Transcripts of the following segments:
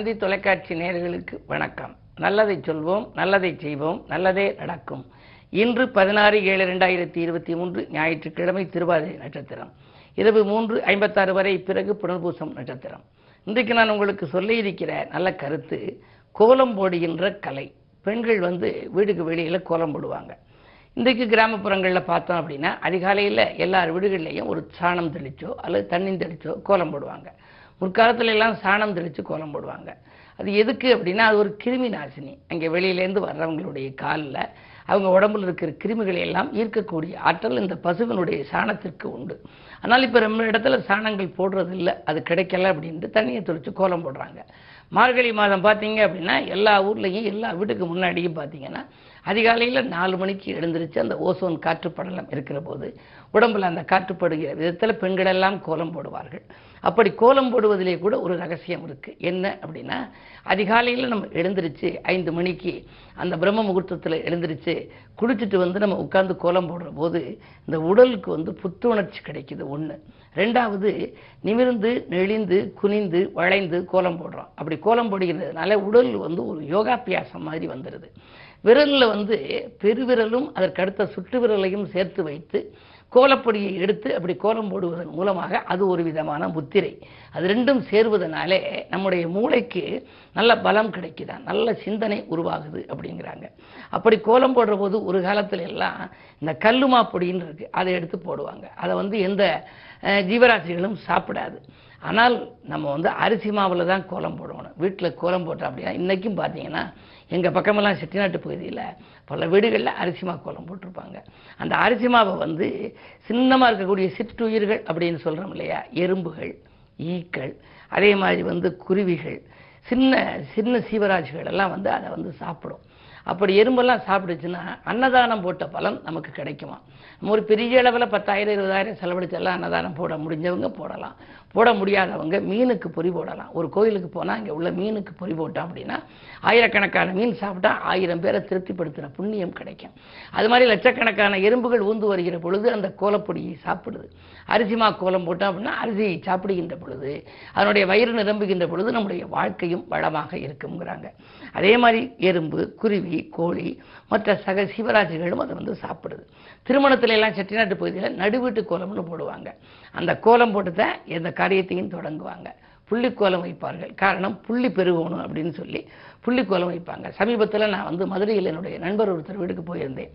தந்தி தொலைக்காட்சி நேர்களுக்கு வணக்கம். நல்லதை சொல்வோம் நல்லதை செய்வோம் நல்லதே நடக்கும். இன்று பதினாறு ஏழு ரெண்டாயிரத்தி இருபத்தி மூன்று ஞாயிற்றுக்கிழமை திருவாதிரை நட்சத்திரம். இரவு மூன்று ஐம்பத்தாறு வரை பிறகு புனர்பூசம் நட்சத்திரம். இன்றைக்கு நான் உங்களுக்கு சொல்ல இருக்கிற நல்ல கருத்து கோலம் போடுகின்ற கலை. பெண்கள் வந்து வீடுக்கு வெளியில் கோலம் போடுவாங்க. இன்றைக்கு கிராமப்புறங்களில் பார்த்தோம் அப்படின்னா அதிகாலையில் எல்லார் வீடுகள்லேயும் ஒரு சாணம் தெளிச்சோ அல்லது தண்ணி தெளிச்சோ கோலம் போடுவாங்க. முற்காலத்துல எல்லாம் சாணம் தெளித்து கோலம் போடுவாங்க. அது எதுக்கு அப்படின்னா அது ஒரு கிருமி நாசினி. அங்கே வெளியிலேருந்து வர்றவங்களுடைய காலில் அவங்க உடம்புல இருக்கிற கிருமிகளை எல்லாம் ஈர்க்கக்கூடிய ஆற்றல் இந்த பசுவினுடைய சாணத்திற்கு உண்டு. ஆனால் இப்போ நம்ம இடத்துல சாணங்கள் போடுறது இல்லை அது கிடைக்கல அப்படின்ட்டு தண்ணியை தெளித்து கோலம் போடுறாங்க. மார்கழி மாதம் பார்த்தீங்க அப்படின்னா எல்லா ஊர்லேயும் எல்லா வீட்டுக்கு முன்னாடியும் பார்த்தீங்கன்னா அதிகாலையில் நாலு மணிக்கு எழுந்திருச்சு அந்த ஓசோன் காற்று படலம் இருக்கிற போது உடம்புல அந்த காற்றுப்படுகிற விதத்தில் பெண்கள் எல்லாம் கோலம் போடுவார்கள். அப்படி கோலம் போடுவதிலே கூட ஒரு ரகசியம் இருக்குது என்ன அப்படின்னா அதிகாலையில் நம்ம எழுந்திருச்சு ஐந்து மணிக்கு அந்த பிரம்ம முகூர்த்தத்தில் எழுந்திருச்சு குளிச்சுட்டு வந்து நம்ம உட்காந்து கோலம் போடுற போது இந்த உடலுக்கு வந்து புத்துணர்ச்சி கிடைக்குது ஒன்று ரெண்டாவது நிமிர்ந்து நெளிந்து குனிந்து வளைந்து கோலம் போடுறோம். அப்படி கோலம் போடுகிறதுனால உடல் வந்து ஒரு யோகாபியாசம் மாதிரி வந்துடுது விரலில் வந்து பெருவிரலும் அதற்கு அடுத்த சுட்டு விரலையும் சேர்த்து வைத்து கோலப்பொடியை எடுத்து அப்படி கோலம் போடுவதன் மூலமாக அது ஒரு விதமான முத்திரை. அது ரெண்டும் சேர்வதனாலே நம்முடைய மூளைக்கு நல்ல பலம் கிடைக்குதான் நல்ல சிந்தனை உருவாகுது அப்படிங்கிறாங்க. அப்படி கோலம் போடுற போது ஒரு காலத்துல எல்லாம் இந்த கல்லுமா பொடின்னு இருக்கு. அதை எடுத்து போடுவாங்க. அதை வந்து எந்த ஜீவராசிகளும் சாப்பிடாது. ஆனால் நம்ம வந்து அரிசி மாவில் தான் கோலம் போடணும். வீட்டில் கோலம் போட்டோம் அப்படின்னா இன்றைக்கும் பார்த்தீங்கன்னா எங்கள் பக்கமெல்லாம் செட்டிநாட்டு பகுதியில் பல வீடுகளில் அரிசி மா கோலம் போட்டிருப்பாங்க. அந்த அரிசி மாவை வந்து சின்னமாக இருக்கக்கூடிய சிற்றுயிர்கள் அப்படின்னு சொல்கிறோம் இல்லையா? எறும்புகள் ஈக்கள் அதே மாதிரி வந்து குருவிகள் சின்ன சின்ன சீவராஜிகள் எல்லாம் வந்து அதை வந்து சாப்பிடும். அப்படி எறும்பெல்லாம் சாப்பிடுச்சுன்னா அன்னதானம் போட்ட பலன் நமக்கு கிடைக்குமா? நம்ம ஒரு பெரிய அளவில் பத்தாயிரம் இருபதாயிரம் செலவழிச்செல்லாம் அன்னதானம் போட முடிஞ்சவங்க போடலாம். போட முடியாதவங்க மீனுக்கு பொறி போடலாம். ஒரு கோயிலுக்கு போனால் இங்கே உள்ள மீனுக்கு பொறி போட்டோம் அப்படின்னா ஆயிரக்கணக்கான மீன் சாப்பிட்டா ஆயிரம் பேரை திருப்திப்படுத்தின புண்ணியம் கிடைக்கும். அது மாதிரி லட்சக்கணக்கான எறும்புகள் ஊந்து வருகிற பொழுது அந்த கோலப்பொடியை சாப்பிடுது. அரிசிமா கோலம் போட்டோம் அப்படின்னா அரிசியை சாப்பிடுகின்ற பொழுது அதனுடைய வயிறு நிரம்புகின்ற பொழுது நம்முடைய வாழ்க்கையும் வளமாக இருக்குங்கிறாங்க அதே மாதிரி எறும்பு குருவி கோழி மற்ற சக சிவராஜிகளும் அதை வந்து சாப்பிடுது. திருமணத்துல எல்லாம் செட்டிநாட்டு பகுதியில் நடுவீட்டு கோலம்னு போடுவாங்க. அந்த கோலம் போட்டு தான் எந்த காரியத்தையும் தொடங்குவாங்க. புள்ளிக்கோலம் வைப்பார்கள். காரணம் புள்ளி பெருகணும் அப்படின்னு சொல்லி புள்ளிக்கோலம் வைப்பாங்க. சமீபத்தில் நான் வந்து மதுரையில் என்னுடைய நண்பர் ஒருத்தர் வீட்டுக்கு போயிருந்தேன்.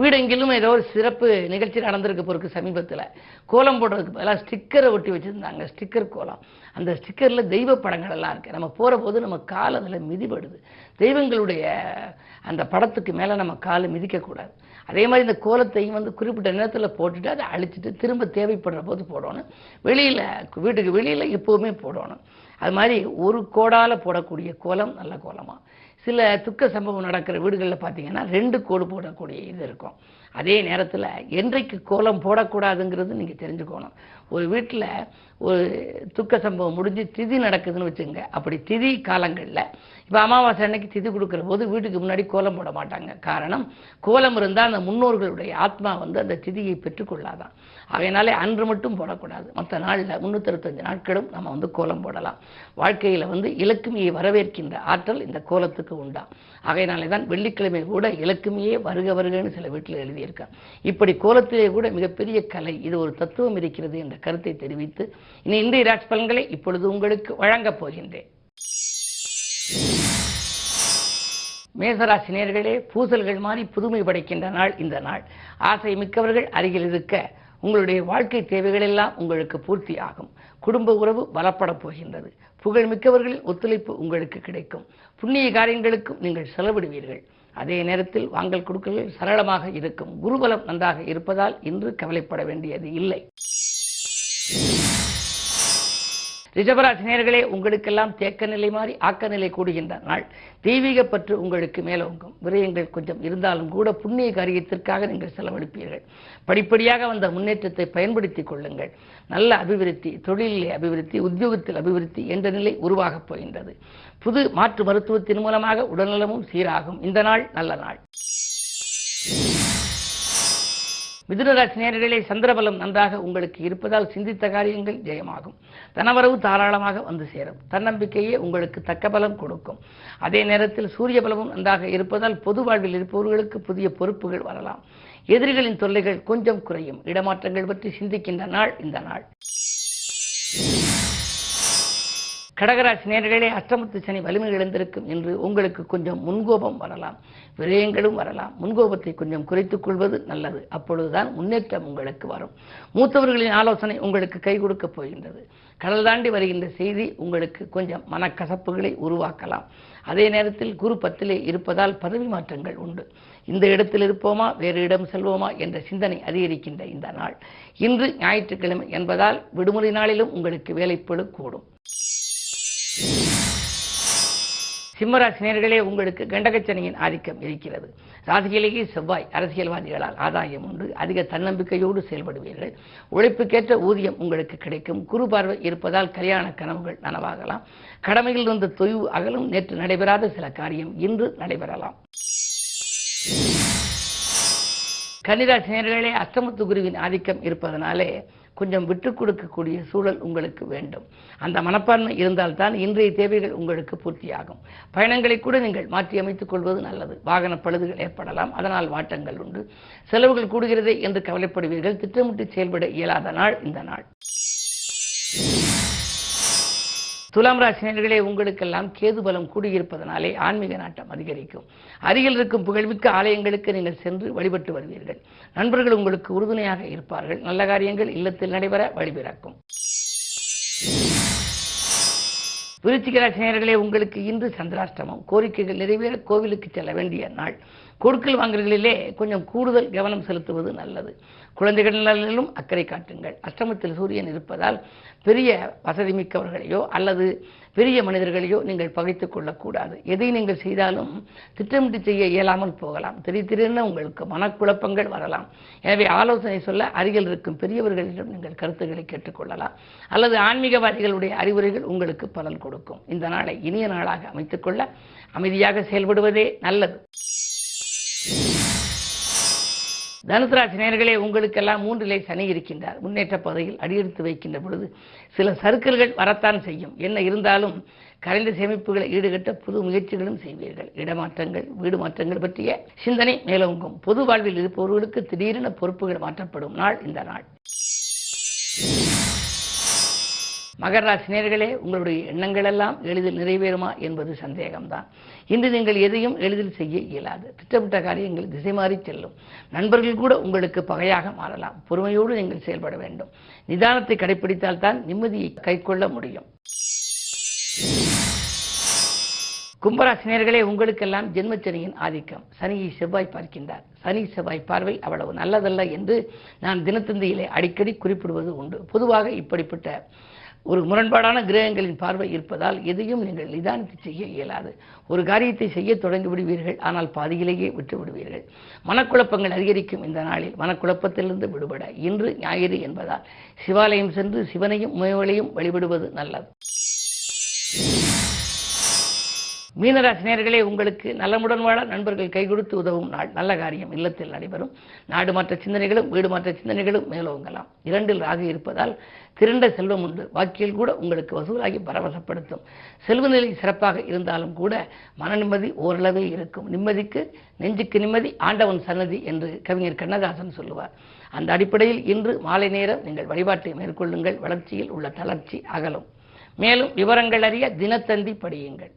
வீடெங்கிலும் ஏதோ ஒரு சிறப்பு நிகழ்ச்சி நடந்திருக்க பொறுக்கு சமீபத்தில் கோலம் போடுறதுக்கு பதிலாக ஸ்டிக்கரை ஒட்டி வச்சுருந்தாங்க. ஸ்டிக்கர் கோலம். அந்த ஸ்டிக்கரில் தெய்வ படங்கள் எல்லாம் இருக்குது நம்ம போகிற போது நம்ம கால் அதில் மிதிபடுது. தெய்வங்களுடைய அந்த படத்துக்கு மேலே நம்ம காலை மிதிக்கக்கூடாது. அதே மாதிரி இந்த கோலத்தையும் வந்து குறிப்பிட்ட நேரத்தில் போட்டுட்டு அதை அழிச்சிட்டு திரும்ப தேவைப்படுற போது போடணும். வெளியில் வீட்டுக்கு வெளியில் எப்போவுமே போடணும். அது மாதிரி ஒரு கோடால் போடக்கூடிய கோலம் நல்ல கோலமாக சில துக்க சம்பவம் நடக்கிற வீடுகளில் பார்த்தீங்கன்னா ரெண்டு கோடு போடக்கூடிய இது இருக்கும். அதே நேரத்தில் என்றைக்கு கோலம் போடக்கூடாதுங்கிறது நீங்கள் தெரிஞ்சுக்கணும். ஒரு வீட்டில் ஒரு துக்க சம்பவம் முடிஞ்சு திதி நடக்குதுன்னு வச்சுங்க அப்படி திதி காலங்களில் இப்போ அமாவாசை அன்னைக்கு திதி கொடுக்குற போது வீட்டுக்கு முன்னாடி கோலம் போட மாட்டாங்க. காரணம் கோலம் இருந்தால் அந்த முன்னோர்களுடைய ஆத்மா வந்து அந்த திதியை பெற்றுக்கொள்ளாதான். அதனாலே அன்று மட்டும் போடக்கூடாது. மற்ற நாளில் முந்நூற்றறுபத்தஞ்சு நாட்களும் நம்ம வந்து கோலம் போடலாம். வாழ்க்கையில் வந்து இலக்குமியை வரவேற்கின்ற ஆற்றல் இந்த கோலத்துக்கு உண்டா? ஆகையினாலே தான் வெள்ளிக்கிழமை கூட இலக்குமியே வருக வருகன்னு சில வீட்டில் சொல்லியிருக்கான் இப்படி கோலத்திலே கூட மிகப்பெரிய கலை இது ஒரு தத்துவம் இருக்கிறது என்ற கருத்தை தெரிவித்து இனி இந்திய ராஜ் பலன்களை இப்பொழுது உங்களுக்கு வழங்கப் போகின்றேன். மேசராசினியர்களே பூசல்கள் மாறி புதுமை படைக்கின்ற நாள் இந்த நாள். ஆசை மிக்கவர்கள் அருகில் இருக்க உங்களுடைய வாழ்க்கை தேவைகள் எல்லாம் உங்களுக்கு பூர்த்தி ஆகும். குடும்ப உறவு பலப்படப் போகின்றது. புகழ் மிக்கவர்களின் ஒத்துழைப்பு உங்களுக்கு கிடைக்கும். புண்ணிய காரியங்களுக்கும் நீங்கள் செலவிடுவீர்கள். அதே நேரத்தில் வாங்கல் கொடுக்கல்கள் சரளமாக இருக்கும். குருபலம் நன்றாக இருப்பதால் இன்று கவலைப்பட வேண்டியது இல்லை. ரிஷபராசி நேர்களே உங்களுக்கெல்லாம் தேக்க நிலை மாறி ஆக்க நிலை கூடுகின்ற நாள். தெய்வீக பற்று உங்களுக்கு மேலோங்கும் விரயங்கள் கொஞ்சம் இருந்தாலும் கூட புண்ணிய காரியத்திற்காக நீங்கள் செலவழிப்பீர்கள். படிப்படியாக வந்த முன்னேற்றத்தை பயன்படுத்திக் கொள்ளுங்கள். நல்ல அபிவிருத்தி தொழிலிலே அபிவிருத்தி உத்தியோகத்தில் அபிவிருத்தி என்ற நிலை உருவாகப் போகின்றது. புது மாற்று மருத்துவத்தின் மூலமாக உடல்நலமும் சீராகும். இந்த நாள் நல்ல நாள். மிதுனராசி நேர்களே சந்திரபலம் நன்றாக உங்களுக்கு இருப்பதால் சிந்தித்த காரியங்கள் ஜெயமாகும். தனவரவு தாராளமாக வந்து சேரும். தன்னம்பிக்கையே உங்களுக்கு தக்க பலம் கொடுக்கும். அதே நேரத்தில் சூரிய பலமும் நன்றாக இருப்பதால் பொது வாழ்வில் இருப்பவர்களுக்கு புதிய பொறுப்புகள் வரலாம். எதிரிகளின் தொல்லைகள் கொஞ்சம் குறையும். இடமாற்றங்கள் பற்றி சிந்திக்கின்ற நாள் இந்த நாள். கடகராசி நேர்களே அஷ்டமத்து சனி வலிமை இழந்திருக்கும் என்று உங்களுக்கு கொஞ்சம் முன்கோபம் வரலாம். விரயங்களும் வரலாம். முன்கோபத்தை கொஞ்சம் குறைத்துக் கொள்வது நல்லது. அப்பொழுதுதான் முன்னேற்றம் உங்களுக்கு வரும். மூத்தவர்களின் ஆலோசனை உங்களுக்கு கை கொடுக்கப் போகின்றது. கடல் தாண்டி வருகின்ற செய்தி உங்களுக்கு கொஞ்சம் மனக்கசப்புகளை உருவாக்கலாம். அதே நேரத்தில் குரு பத்திலே இருப்பதால் பதவி மாற்றங்கள் உண்டு. இந்த இடத்தில் இருப்போமா? வேறு இடம் செல்வோமா? என்ற சிந்தனை அதிகரிக்கின்ற இந்த நாள். இன்று ஞாயிற்றுக்கிழமை என்பதால் விடுமுறை நாளிலும் உங்களுக்கு வேலைப்பழு கூடும். சிம்மராசினியர்களே உங்களுக்கு கண்டகச்சனையின் ஆதிக்கம் இருக்கிறது. ராசியிலேயே செவ்வாய் அரசியல்வாதிகளால் ஆதாயம் உண்டு. அதிக தன்னம்பிக்கையோடு செயல்படுவீர்கள். உழைப்புக்கேற்ற ஊதியம் உங்களுக்கு கிடைக்கும். குரு பார்வை இருப்பதால் கல்யாண கனவுகள் நனவாகலாம். கடமையில் இருந்த தொய்வு அகலும். நேற்று நடைபெறாத சில காரியம் இன்று நடைபெறலாம். கன்னிராசினியர்களே அஷ்டமத்து குருவின் ஆதிக்கம் இருப்பதனாலே கொஞ்சம் விட்டுக் கொடுக்கக்கூடிய சூழல் உங்களுக்கு வேண்டும். அந்த மனப்பான்மை இருந்தால்தான் இன்றைய தேவைகள் உங்களுக்கு பூர்த்தியாகும். பயணங்களை கூட நீங்கள் மாற்றி அமைத்துக் கொள்வது நல்லது. வாகன பழுதுகள் ஏற்படலாம். அதனால் வாட்டங்கள் உண்டு. செலவுகள் கூடுகிறதே என்று கவலைப்படுவீர்கள். திட்டமிட்டு செயல்பட இயலாத நாள் இந்த நாள். துலாம் ராசினியர்களே உங்களுக்கெல்லாம் கேது பலம் கூடியிருப்பதனாலே ஆன்மீக நாட்டம் அதிகரிக்கும். அருகில் இருக்கும் புகழ்மிக்க ஆலயங்களுக்கு நீங்கள் சென்று வழிபட்டு வருவீர்கள். நண்பர்கள் உங்களுக்கு உறுதுணையாக இருப்பார்கள். நல்ல காரியங்கள் இல்லத்தில் நடைபெற வழிபிறக்கும் விருச்சிக ராசினியர்களே உங்களுக்கு இன்று சந்திராஷ்டமம். கோரிக்கைகள் நிறைவேற கோவிலுக்கு செல்ல வேண்டிய நாள். கொடுக்கல் வாங்கல்களிலே கொஞ்சம் கூடுதல் கவனம் செலுத்துவது நல்லது. குழந்தைகள் நலனிலும் அக்கறை காட்டுங்கள். அஷ்டமத்தில் சூரியன் இருப்பதால் பெரிய வசதி மிக்கவர்களையோ அல்லது பெரிய மனிதர்களையோ நீங்கள் பகைத்து கொள்ளக்கூடாது. எதை நீங்கள் செய்தாலும் திட்டமிட்டு செய்ய இயலாமல் போகலாம். திடீர் திடீர்னு உங்களுக்கு மனக்குழப்பங்கள் வரலாம். எனவே ஆலோசனை சொல்ல அருகில் இருக்கும் பெரியவர்களிடம் நீங்கள் கருத்துக்களை கேட்டுக்கொள்ளலாம் அல்லது ஆன்மீகவாதிகளுடைய அறிவுரைகள் உங்களுக்கு பலன் கொடுக்கும். இந்த நாளை இனிய நாளாக அமைத்துக்கொள்ள அமைதியாக செயல்படுவதே நல்லது. தனுசு ராசி நேர்களே உங்களுக்கெல்லாம் மூன்றிலே சனி இருக்கின்றார். முன்னேற்ற பகுதியில் அடியெடுத்து வைக்கின்ற பொழுது சில சறுக்கல்கள் வரத்தான் செய்யும். என்ன இருந்தாலும் கரைந்த சேமிப்புகளை ஈடுகட்ட புது முயற்சிகளும் செய்வீர்கள். இடமாற்றங்கள் வீடு மாற்றங்கள் பற்றிய சிந்தனை மேலோங்கும். பொது வாழ்வில் இருப்பவர்களுக்கு திடீரென பொறுப்புகள் மாற்றப்படும் நாள் இந்த நாள். மகர ராசினியர்களே உங்களுடைய எண்ணங்கள் எல்லாம் எளிதில் நிறைவேறுமா என்பது சந்தேகம்தான். இன்று நீங்கள் எதையும் எளிதில் செய்ய இயலாது. திட்டமிட்ட காரியங்கள் திசை மாறி செல்லும். நண்பர்கள் கூட உங்களுக்கு பகையாக மாறலாம். பொறுமையோடு நீங்கள் செயல்பட வேண்டும். நிதானத்தை கடைபிடித்தால் தான் நிம்மதியை கைக்கொள்ள முடியும். கும்பராசினியர்களே உங்களுக்கெல்லாம் ஜென்மச்சனியின் ஆதிக்கம். சனியை செவ்வாய் பார்க்கின்றார். சனி செவ்வாய் பார்வை அவ்வளவு நல்லதல்ல என்று நான் தினத்தந்தியிலே அடிக்கடி குறிப்பிடுவது உண்டு. பொதுவாக இப்படிப்பட்ட ஒரு முரண்பாடான கிரகங்களின் பார்வை இருப்பதால் எதையும் நீங்கள் நிதானித்து செய்ய இயலாது. ஒரு காரியத்தை செய்ய தொடங்கி விடுவீர்கள் ஆனால் பாதியிலேயே விட்டு விடுவீர்கள் மனக்குழப்பங்கள் அதிகரிக்கும் இந்த நாளில் மனக்குழப்பத்திலிருந்து விடுபட. இன்று ஞாயிறு என்பதால் சிவாலயம் சென்று சிவனையும் முயவலையும் வழிபடுவது நல்லது. மீனராசினியர்களே உங்களுக்கு நலமுடன் வாழ நண்பர்கள் கை கொடுத்து உதவும் நாள். நல்ல காரியம் இல்லத்தில் நடைபெறும். நாடு மாற்ற சிந்தனைகளும் வீடு மாற்ற சிந்தனைகளும் மேலோங்கலாம். இரண்டில் ராகு இருப்பதால் திரண்ட செல்வம் உண்டு. வாக்கியில் கூட உங்களுக்கு வசூலாகி பரவசப்படுத்தும். செல்வ நிலை சிறப்பாக இருந்தாலும் கூட மன நிம்மதி ஓரளவே இருக்கும். நிம்மதிக்கு நெஞ்சுக்கு நிம்மதி ஆண்டவன் சன்னதி என்று கவிஞர் கண்ணதாசன் சொல்லுவார். அந்த அடிப்படையில் இன்று மாலை நேரம் நீங்கள் வழிபாட்டை மேற்கொள்ளுங்கள். வளர்ச்சியில் உள்ள தளர்ச்சி அகலும். மேலும் விவரங்கள் அறிய தினத்தந்தி படியுங்கள்.